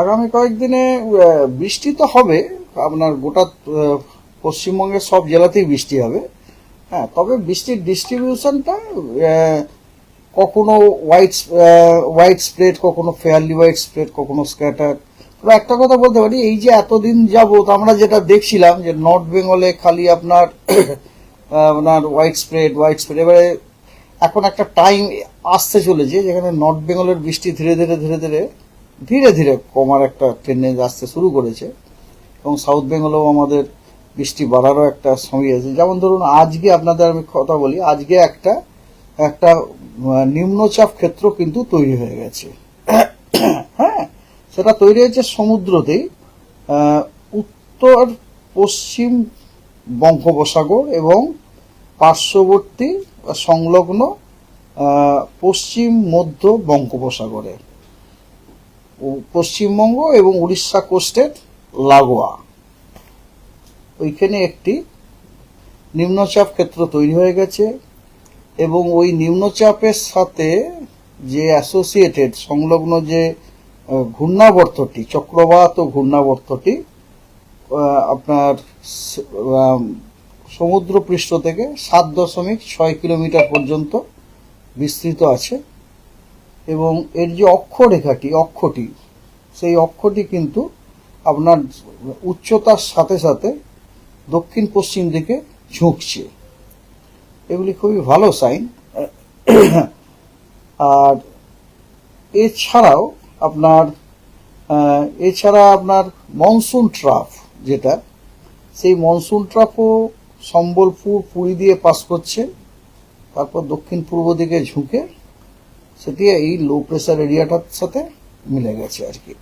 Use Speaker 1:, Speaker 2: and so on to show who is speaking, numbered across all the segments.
Speaker 1: আগামী কয়েকদিনে বৃষ্টি তো হবে, আপনার গোটা পশ্চিমবঙ্গের সব জেলাতেই বৃষ্টি হবে। হ্যাঁ তবে বৃষ্টির ডিস্ট্রিবিউশনটা কখনো হোয়াইট হোয়াইট স্প্রেড কখনো ফেয়ারলি হোয়াইট স্প্রেড কখনো স্ক্যাটার তবে একটা কথা বলতে পারি, এই যে এতদিন যাবত আমরা যেটা দেখছিলাম যে নর্থ বেঙ্গলে খালি আপনার আপনার হোয়াইট স্প্রেড হোয়াইট স্প্রেড এবারে এখন একটা টাইম আসতে চলেছে, যেখানে নর্থ বেঙ্গলের বৃষ্টি ধীরে ধীরে ধীরে ধীরে ধীরে ধীরে কমার একটা টেন্ডেন্স আসতে শুরু করেছে। এবং সাউথ বেঙ্গলেও আমাদের বৃষ্টি বাড়ারও একটা সময় আছে। যেমন ধরুন, আজকে আপনাদের আমি কথা বলি, আজকে একটা একটা নিম্নচাপ ক্ষেত্র কিন্তু তৈরি হয়ে গেছে। হ্যাঁ সেটা তৈরি হয়েছে সমুদ্রতেই উত্তর, পশ্চিম বঙ্গোপসাগর এবং পার্শ্ববর্তী সংলগ্ন পশ্চিম মধ্য বঙ্গোপসাগরে। পশ্চিমবঙ্গ এবং উড়িষ্যা কোস্টের লাগোয়া। ওইখানে একটি নিম্নচাপ ক্ষেত্র তৈরি হয়ে গেছে এবং ওই নিম্নচাপের সাথে যে অ্যাসোসিয়েটেড সংলগ্ন যে ঘূর্ণাবর্তটি চক্রবাত ও ঘূর্ণাবর্তটি আপনার স- আম, সমুদ্র পৃষ্ঠ থেকে সাত দশমিক ছয় কিলোমিটার পর্যন্ত বিস্তৃত আছে। এবং এর যে অক্ষরেখাটি অক্ষটি, সেই অক্ষটি কিন্তু আপনার উচ্চতার সাথে সাথে দক্ষিণ পশ্চিম দিকে ঝুঁকছে। এগুলি খুবই ভালো সাইন আর এছাড়াও আপনার এছাড়া আপনার মনসুন ট্রাফ যেটা, সেই মনসুন ট্রাফও সম্বলপুর পুরী দিয়ে পাস করছে, তারপর দক্ষিণ পূর্ব দিকে ঝুঁকে সেটি এই লো প্রেসার এরিয়াটার সাথে মিলে গেছে আর কি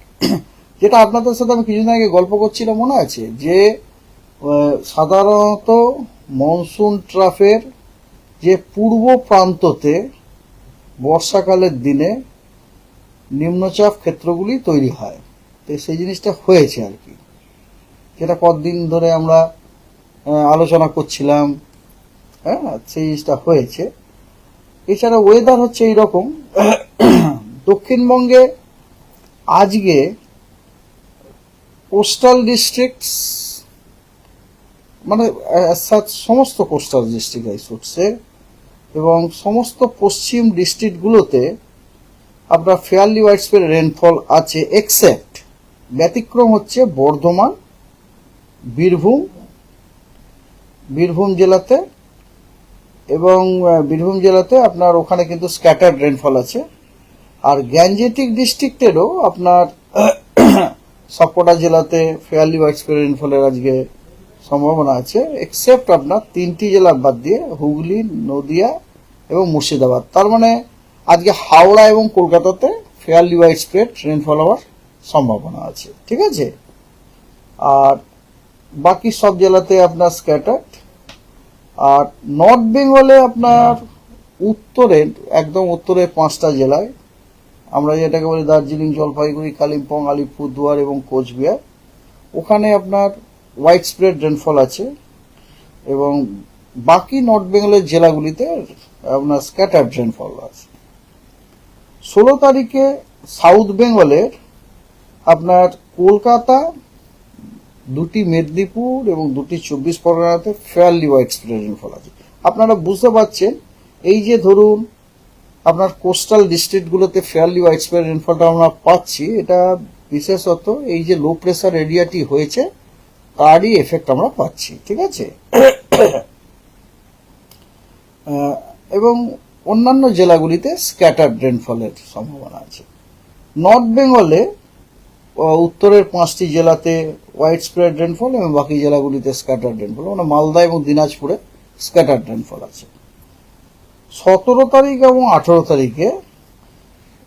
Speaker 1: যেটা আপনাদের সাথে আমি কিছুদিন আগে গল্প করছিলাম, মনে আছে? যে সাধারণত মনসুন ট্রাফের যে পূর্ব প্রান্ততে বর্ষাকালের দিনে নিম্নচাপ ক্ষেত্রগুলি তৈরি হয়। তো সেই জিনিসটা হয়েছে আর কি যেটা কতদিন ধরে আমরা আলোচনা করছিলাম হ্যাঁ সেই জিনিসটা হয়েছে। এছাড়া ওয়েদার হচ্ছে এইরকম। দক্ষিণবঙ্গে আজকে কোস্টাল ডিস্ট্রিক্টস মানে সমস্ত কোস্টাল ডিস্ট্রিক্ট আই এবং সমস্ত পশ্চিম ডিস্ট্রিক্টগুলোতে আপনার ফেয়ারলি ওয়াইড স্প্রেড রেনফল আছে এক্সেপ্ট ব্যতিক্রম হচ্ছে বর্ধমান, বীরভূম বীরভূম জেলাতে এবং বীরভূম জেলাতে আপনার ওখানে কিন্তু স্ক্যাটার্ড রেনফল আছে। আর গ্যাঞ্জেটিক ডিস্ট্রিক্টেরও আপনার সবকটা জেলাতে ফেয়ারলি ওয়াইড স্প্রেড রেনফলের আজকে সম্ভাবনা আছে এক্সেপ্ট আপনার তিনটি জেলা বাদ দিয়ে হুগলি, নদিয়া এবং মুর্শিদাবাদ। তার মানে আজকে হাওড়া এবং কলকাতাতে ফেয়ারলি ওয়াইড স্প্রেড রেনফল হওয়ার সম্ভাবনা আছে, ঠিক আছে? আর বাকি সব জেলাতে আপনার স্ক্যাটার্ড আর নর্থ বেঙ্গলে আপনার উত্তরে একদম উত্তরে পাঁচটা জেলায় আমরা যেটাকে বলি দার্জিলিং জলপাইগুড়ি কালিম্পং আলিপুরদুয়ার এবং কোচবিহার। ওখানে আপনার হোয়াইট স্প্রেড রেনফল আছে এবং বাকি নর্থ বেঙ্গলের জেলাগুলিতে আপনার স্ক্যাটার্ড রেনফল আছে। ষোলো তারিখে সাউথ বেঙ্গলের আপনার কলকাতা দুটি মেদিনীপুর এবং দুটি চব্বিশ পরগনাতে ফেয়ারলি হোয়াইট স্প্রেড রেনফল আছে আপনারা বুঝতে পারছেন, এই যে ধরুন, আপনার কোস্টাল ডিস্ট্রিক্টগুলোতে ফেয়ারলি হোয়াইট স্প্রেড রেনফলটা আমরা পাচ্ছি, এটা বিশেষত এই যে লো প্রেসার এরিয়াটি হয়েছে, তারই এফেক্ট আমরা পাচ্ছি, ঠিক আছে? এবং অন্যান্য জেলাগুলিতে স্ক্যাটার্ড রেনফলের সম্ভাবনা আছে। নর্থ বেঙ্গলে উত্তরের পাঁচটি জেলাতে হোয়াইট স্প্রেড রেনফল এবং বাকি জেলাগুলিতে স্ক্যাটার্ড রেনফল মানে মালদা এবং দিনাজপুরে স্ক্যাটার্ড রেনফল আছে। সতেরো তারিখ এবং আঠেরো তারিখে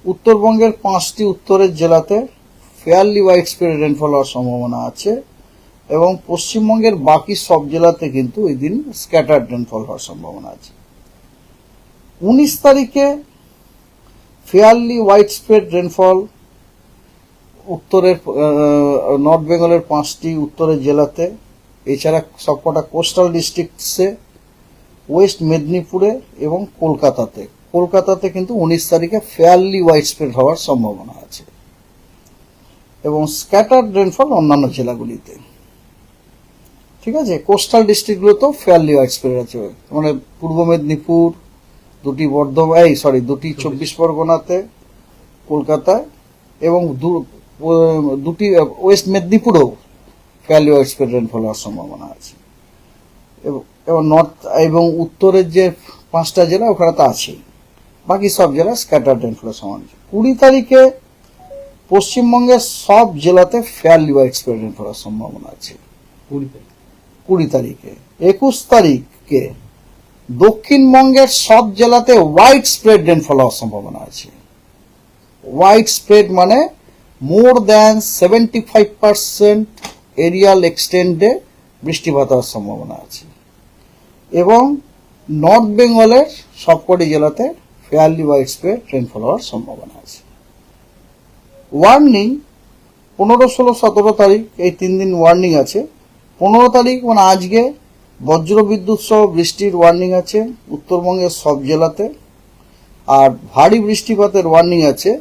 Speaker 1: উত্তরবঙ্গের পাঁচটি উত্তরের জেলাতে ফেয়ারলি হোয়াইট স্প্রেড রেনফল হওয়ার সম্ভাবনা আছে এবং পশ্চিমবঙ্গের বাকি সব জেলাতে কিন্তু ওই দিন স্ক্যাটার্ড রেনফল হওয়ার সম্ভাবনা আছে। উনিশ তারিখে ফেয়ারলি হোয়াইট স্প্রেড রেনফল উত্তরের নর্থ বেঙ্গলের পাঁচটি উত্তরের জেলাতে এছাড়া সবকটা কোস্টাল ডিস্ট্রিক্টসে ওয়েস্ট মেদিনীপুরে এবং কলকাতাতে। কলকাতাতে কিন্তু উনিশ তারিখে ফেয়ারলি হোয়াইট স্প্রেড হওয়ার সম্ভাবনা আছে। এবং স্ক্যাটার রেনফল অন্যান্য জেলাগুলিতে। ঠিক আছে? কোস্টাল ডিস্ট্রিক্টগুলোতেও ফেয়ারলি ওয়াইড স্প্রেড আছে। মানে পূর্ব মেদিনীপুর দুটি বর্ধমান এই সরি দুটি চব্বিশ। পরগনাতে কলকাতায় এবং দু- দুটি ওয়েস্ট মেদিনীপুরেও স্প্রেড রেনফল হওয়ার সম্ভাবনা আছে। এবং- নর্থ এবং উত্তরের যে পাঁচটা জেলা ওখানে তো আছেই। বাকি সব জেলা স্ক্যাটার রেনফলের সমান আছে। কুড়ি তারিখে পশ্চিমবঙ্গের সব জেলাতে ফেয়ারলি ওয়াইড স্প্রেড রেনফল হওয়ার সম্ভাবনা আছে।
Speaker 2: কুড়ি তারিখ।
Speaker 1: কুড়ি তারিখে। একুশ তারিখে দক্ষিণবঙ্গের সব জেলাতে হোয়াইট স্প্রেড রেনফল হওয়ার সম্ভাবনা আছে। হোয়াইট স্প্রেড মানে more than seventy five percent areal এক্সটেন্ডে বৃষ্টিপাত হওয়ার সম্ভাবনা আছে। এবং নর্থ বেঙ্গলের সবকটি জেলাতে ফেয়ারলি হোয়াইট স্প্রেড রেনফল হওয়ার সম্ভাবনা আছে। ওয়ার্নিং পনেরো ষোলো সতেরো তারিখ, এই তিন দিন ওয়ার্নিং আছে। পনেরো তারিখ মানে আজকে বজ্র বিদ্যুৎ সহ বৃষ্টির ওয়ার্নিং আছে উত্তরবঙ্গের সব জেলাতে। আর ভারী বৃষ্টিপাতের ওয়ার্নিং আছে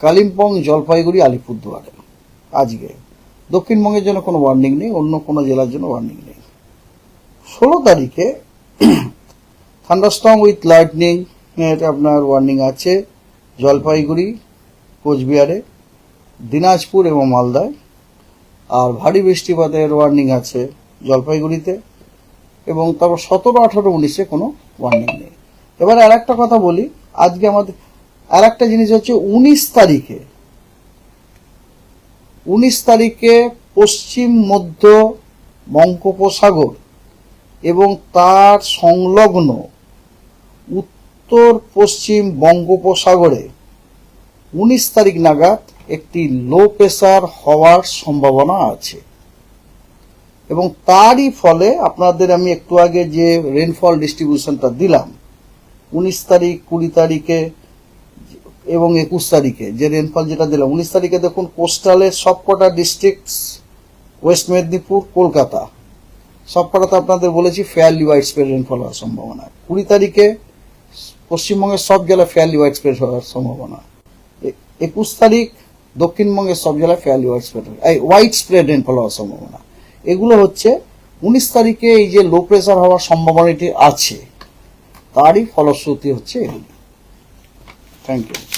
Speaker 1: কালিম্পং, জলপাইগুড়ি, আলিপুরদুয়ারে। আজকে। দক্ষিণবঙ্গের জন্য কোনো ওয়ার্নিং নেই, অন্য কোনো জেলার জন্য ওয়ার্নিং নেই। ষোলো তারিখে থান্ডারস্টর্ম উইথ লাইটনিং এর আপনার ওয়ার্নিং আছে। জলপাইগুড়ি, কোচবিহারে, দিনাজপুর এবং মালদায়। আর ভারী বৃষ্টিপাতের ওয়ার্নিং আছে জলপাইগুড়িতে। এবং তারপর সতেরো, আঠারো, উনিশে কোনো ওয়ার্নিং নেই। এবার আর একটা কথা বলি, আজকে আমাদের আর একটা জিনিস হচ্ছে উনিশ তারিখে। উনিশ তারিখে পশ্চিম, মধ্য বঙ্গোপসাগর এবং তার সংলগ্ন উত্তর পশ্চিম বঙ্গোপসাগরে উনিশ তারিখ নাগাদ একটি লো প্রেসার হওয়ার সম্ভাবনা আছে। এবং তারই ফলে আপনাদের আমি একটু আগে যে রেনফল ডিস্ট্রিবিউশনটা দিলাম, উনিশ তারিখ কুড়ি তারিখে এবং একুশ তারিখে, যে রেনফল যেটা দিলাম, উনিশ তারিখে দেখুন কোস্টালের সবকটা ডিস্ট্রিক্ট ওয়েস্ট মেদিনীপুর কলকাতা সবকটাতে আপনাদের বলেছি ফেয়ারলি ওয়াইড স্প্রেড রেনফল হওয়ার সম্ভাবনা। কুড়ি তারিখে পশ্চিমবঙ্গের সব জেলা ফেয়ারলি ওয়াইড স্প্রেড হওয়ার সম্ভাবনা। একুশ তারিখ দক্ষিণবঙ্গের সব জেলায় ফেয়ারলি ওয়াইড স্প্রেড এই হোয়াইট স্প্রেড রেনফল হওয়ার সম্ভাবনা। এগুলো হচ্ছে, উনিশ তারিখে এই যে লো প্রেশার হওয়ার সম্ভাবনাটি আছে, তারই ফলশ্রুতি হচ্ছে এগুলি। Thank you